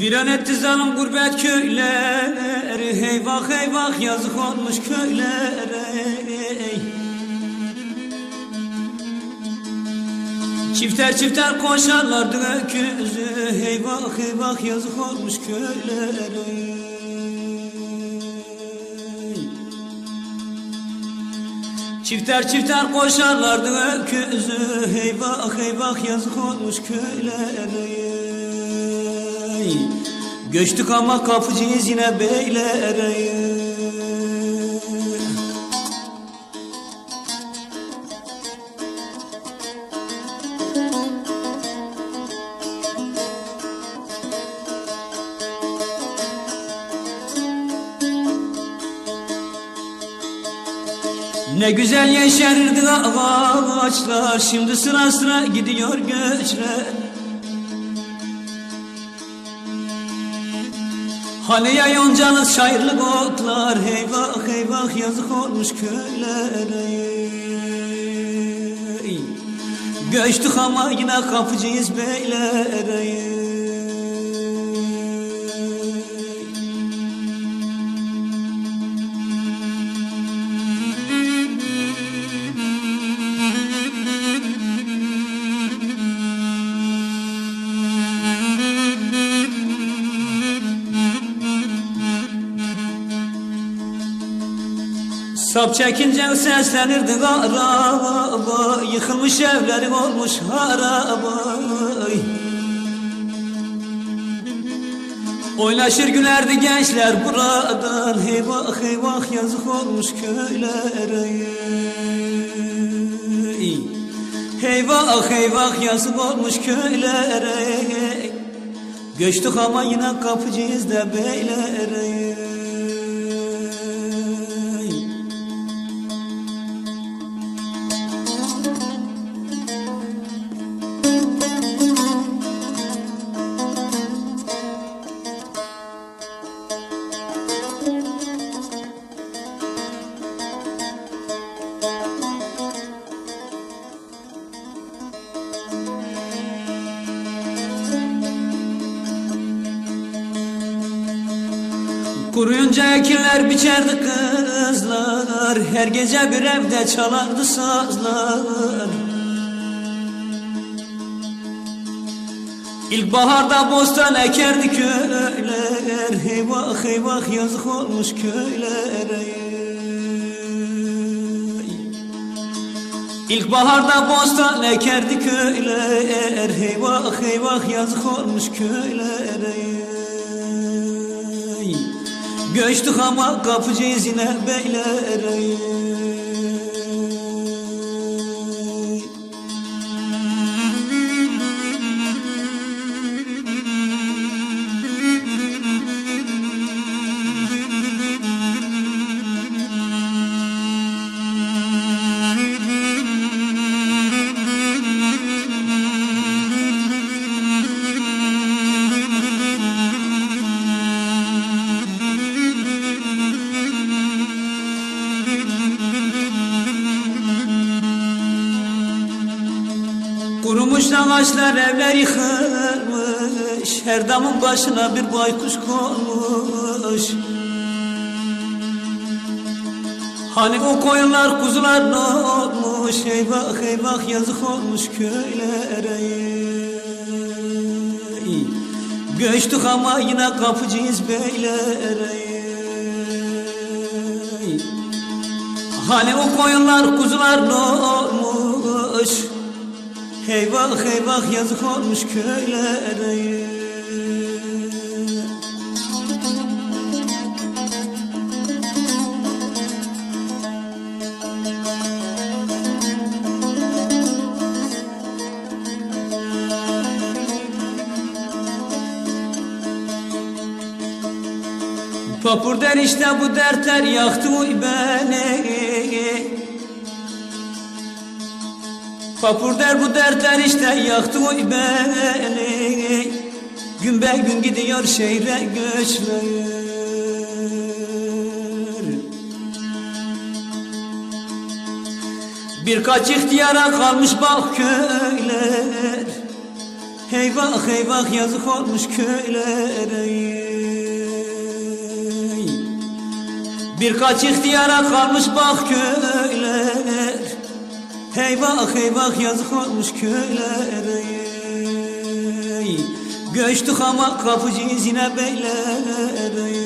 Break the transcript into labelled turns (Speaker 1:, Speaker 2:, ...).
Speaker 1: Viran etti zalim gurbet köyleri. Heyvah heyvah yazık olmuş köylere. Çifter çifter koşarlardı öküzü. Heyvah heyvah yazık olmuş köylere. Çifter çifter koşarlardı öküzü. Heyvah heyvah yazık olmuş köylere Göçtük ama kapıcıyız yine beylere. Ne güzel yeşerirdi ağaçlar. Şimdi sıra sıra gidiyor göçler Ya yoncalı şairlik otlar Eyvah eyvah yazık olmuş köylere. Göçtük ama yine kapıcıyız beylere Sap çekince seslenirdi araba Yıkılmış evlerim olmuş haraba Oynaşır gülerdi gençler buradan Heyvah heyvah yazık olmuş köylere Heyvah heyvah yazık olmuş köylere Göçtük ama yine kapıcıyız da beylere Kuruyunca ekinler biçerdi kızlar. Her gece bir evde çalardı sazlar. İlkbaharda bostan ekerdi köyler. Heyvah heyvah yazık olmuş köylere. İlkbaharda bostan ekerdi köyler. Heyvah heyvah yazık olmuş köylere Göçtük ama kapıcıyız yine beylere Kurumuş ağaçlar evler yıkılmış. Her damın başına bir baykuş konmuş. Hani o koyunlar kuzular ne olmuş? Eyvah eyvah yazık olmuş köylere. Göçtük ama yine kapıcıyız beylere. Hani o koyunlar kuzular ne Eyvah eyvah yazık olmuş köylere. Papur der işte bu dertler yaktı beni Papur der bu dertler işte yaktı uy beni Gün be gün gidiyor şehre göçler. Birkaç ihtiyara kalmış bak köyler. Eyvah eyvah yazık olmuş köylere. Birkaç ihtiyara kalmış bak köyler Eyvah eyvah yazık olmuş köylere Göçtük ama kapıcı izine beyler